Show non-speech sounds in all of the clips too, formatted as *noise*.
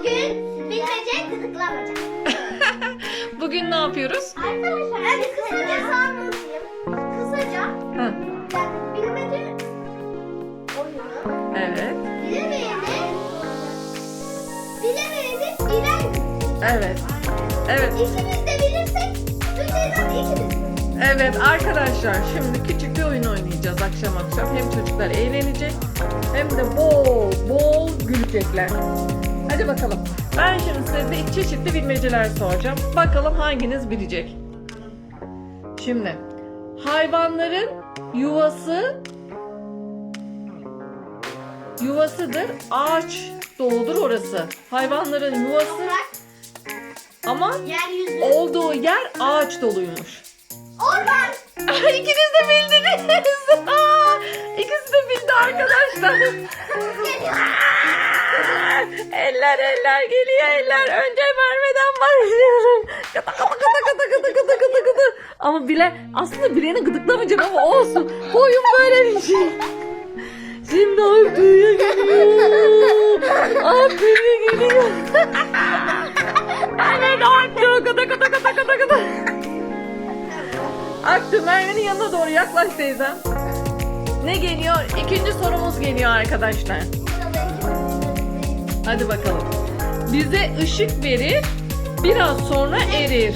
Bugün bilmece gıdıklamaca. *laughs* Bugün ne yapıyoruz? Arkadaşlar ben kısaca anlatayım. Kısaca Ha, yani bilmece oyunu. evet. Bilemeyeni bilemeyeni bilen. Evet. Evet. İkimiz de bilirsek Züleyha ikimiz. Evet arkadaşlar şimdi küçük bir oyun oynayacağız akşam akşam. Hem çocuklar eğlenecek hem de bol bol gülecekler. Hadi bakalım. Ben şimdi size çeşitli bilmeceler soracağım. Bakalım hanginiz bilecek. Şimdi hayvanların yuvası yuvasıdır. Ağaç doludur orası. Hayvanların yuvası ama yeryüzü, olduğu yer ağaç doluymuş. orman. *laughs* İkiniz de bildiniz. *laughs* İkisi de bildi arkadaşlar. Eller eller geliyor eller. Önce Merve'den başlıyorum. Kıtı kıtı kıtı kıtı kıtı kıtı. Ama bile aslında bileni gıdıklamayacaksın ama olsun. Oyun böyle bir şey. Şimdi Abdü'ye geliyor. Abdü'ye geliyor. evet Abdü kıtı kıtı kıtı kıtı kıtı. Aktu Merve'nin yanına doğru yaklaş teyzem. Ne geliyor? İkinci sorumuz geliyor arkadaşlar. Hadi bakalım. Bize ışık verir, biraz sonra erir.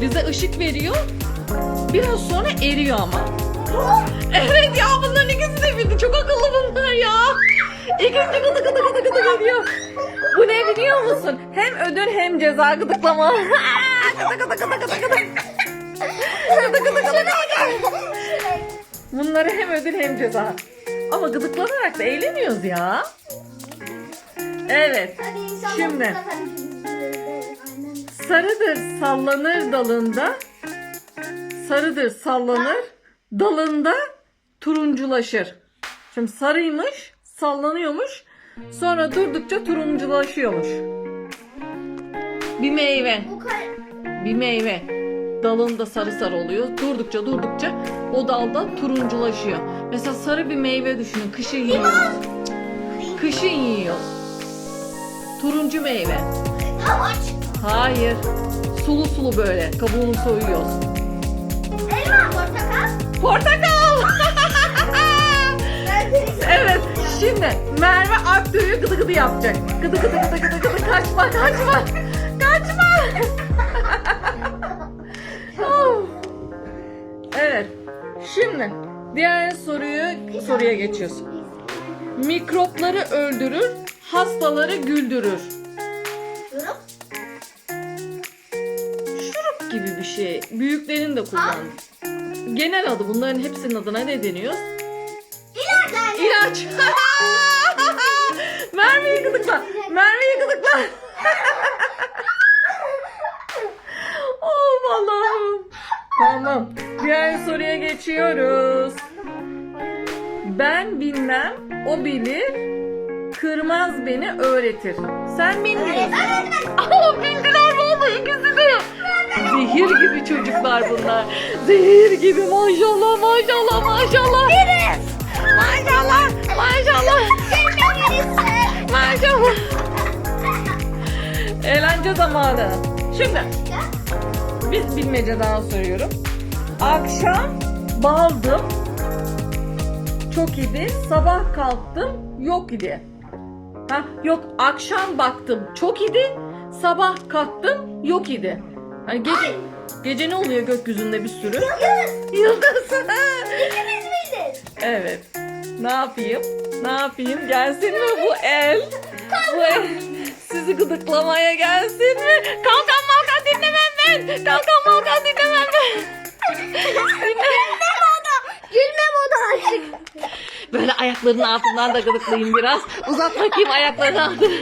Bize ışık veriyor, biraz sonra eriyor ama. Evet ya bunların ikisi de bildi. Çok akıllı bunlar ya. İkisi de gıdı gıdı gıdı gıdı geliyor. Bu ne biliyor musun? Hem ödül hem ceza gıdıklama. *laughs* gıdı gıdı gıdı gıdı gıdı. Gıdı gıdı gıdı gıdı. Bunları hem ödül hem ceza. Ama gıdıklanarak da eğleniyoruz ya. Evet. Şimdi. Sarıdır sallanır dalında. Sarıdır sallanır dalında turunculaşır. Şimdi sarıymış, sallanıyormuş. Sonra durdukça turunculaşıyormuş. Bir meyve, bir meyve. Dalında sarı sarı oluyor. Durdukça durdukça o dalda turunculaşıyor. Mesela sarı bir meyve düşünün. Kışın yiyoruz. Kışın yiyoruz. Turuncu meyve. Havuç. Hayır. Sulu sulu böyle. Kabuğunu soyuyoruz. Elma. Portakal. Portakal. *laughs* Evet. Şimdi Merve Akdü'yü gıdı gıdı yapacak. Gıdı gıdı gıdı gıdı gıdı. Kaçma kaçma. Kaçma. Evet. Şimdi diğer soruyu soruya geçiyoruz. Mikropları öldürür, hastaları güldürür. Durup. Şurup gibi bir şey. Büyüklerin de kullandı. Genel adı bunların hepsinin adına ne deniyor? İlerler. İlaç. *laughs* Merve'yi gıdıkla. Merve'yi gıdıkla. *laughs* oh Allah'ım. Tamam. Diğer soruya geçiyoruz. Ben bilmem, o bilir. Kırmaz beni öğretir. Sen bilmiyorsun. Aa bildiler valla ikisi de. Zehir gibi çocuklar bunlar. Zehir gibi maşallah maşallah maşallah. Maşallah maşallah. Maşallah. Eğlence zamanı. Şimdi bir bilmece daha soruyorum. Akşam baldım. Çok idi. Sabah kalktım. Yok idi. Ha, yok akşam baktım. Çok idi. Sabah kalktım. Yok idi. Hani gece, gece ne oluyor gökyüzünde bir sürü? Yıldız. İkimiz bildik. Evet. Ne yapayım? Ne yapayım? Gelsin mi bu el? Bu el sizi gıdıklamaya gelsin mi? Kalkan malkan dinlemem ben. Kalkan malkan dinlemem ben. Gülme moda. Gülme moda açık. *laughs* Böyle ayaklarının altından da gıdıklayayım biraz. Uzat bakayım ayaklarının altını.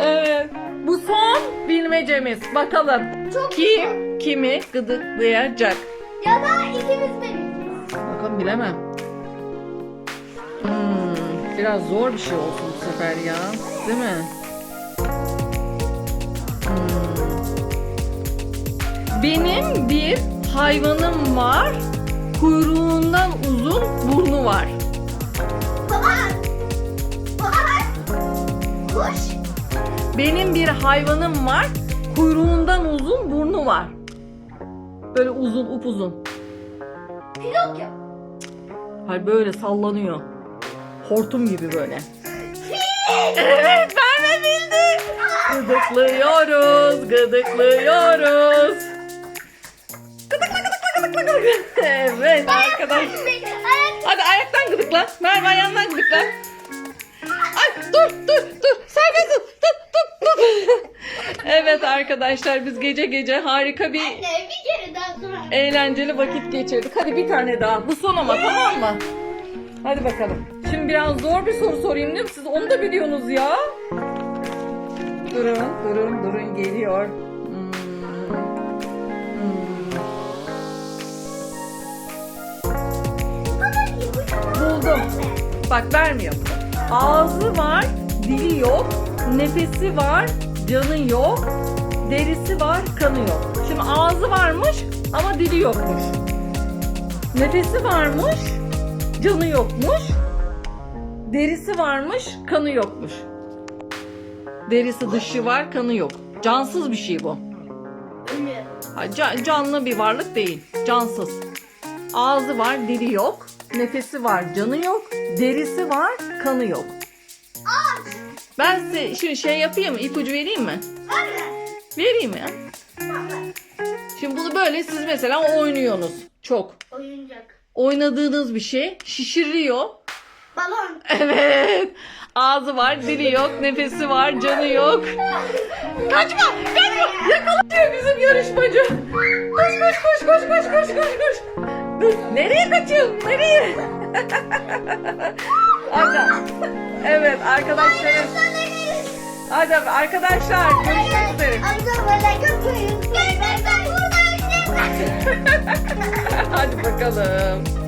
Evet. Bu son bilmecemiz. Bakalım. Kim kimi gıdıklayacak? Ya da ikimiz bildik. Bakalım bilemem. Hmm, biraz zor bir şey olsun bu sefer ya. Değil mi? Hmm. Benim bir hayvanım var. Kuyruğundan uzun Benim bir hayvanım var. Kuyruğundan uzun burnu var. Böyle uzun upuzun. Pinokyo. Hayır böyle sallanıyor. Hortum gibi böyle. Evet ben de bildim. Gıdıklıyoruz, gıdıklıyoruz. Gıdıkla gıdıkla gıdıkla gıdıkla. Evet arkadaş. Hadi ayaktan gıdıkla. Merve ayağından gıdıkla. Ay dur dur dur. Dur dur. *laughs* Evet arkadaşlar biz gece gece harika bir Anne bir kere daha sonra. eğlenceli vakit geçirdik. Hadi bir tane daha. Bu son ama tamam mı? Hadi bakalım. Şimdi biraz zor bir soru sorayım değil mi? Siz onu da biliyorsunuz ya. Durun, durun, durun geliyor. Hmm. Hmm. Buldum. Bak vermiyor. Ağzı var, dili yok. Nefesi var, canı yok. Derisi var, kanı yok. Şimdi ağzı varmış ama dili yokmuş. Nefesi varmış, canı yokmuş. Derisi varmış, kanı yokmuş. Derisi dışı var, kanı yok. Cansız bir şey bu. Canlı bir varlık değil. Cansız. Ağzı var, dili yok. Nefesi var, canı yok. Derisi var, kanı yok. Ben size şimdi şey yapayım mı? İpucu vereyim mi? Anne. Vereyim mi? Tamam. Şimdi bunu böyle siz mesela oynuyorsunuz. Çok. Oyuncak. Oynadığınız bir şey şişiriyor. Balon. *laughs* Evet. Ağzı var, dili yok, nefesi var, canı yok. Kaçma, kaçma. Yakalıyor bizim yarışmacı. Koş, koş, koş, koş, koş, koş, koş, koş. Dur, nereye kaçıyorsun? Nereye? *laughs* Hadi. Evet arkadaşlarım. Hadi arkadaşlar görüşmek üzere. Hadi bakalım.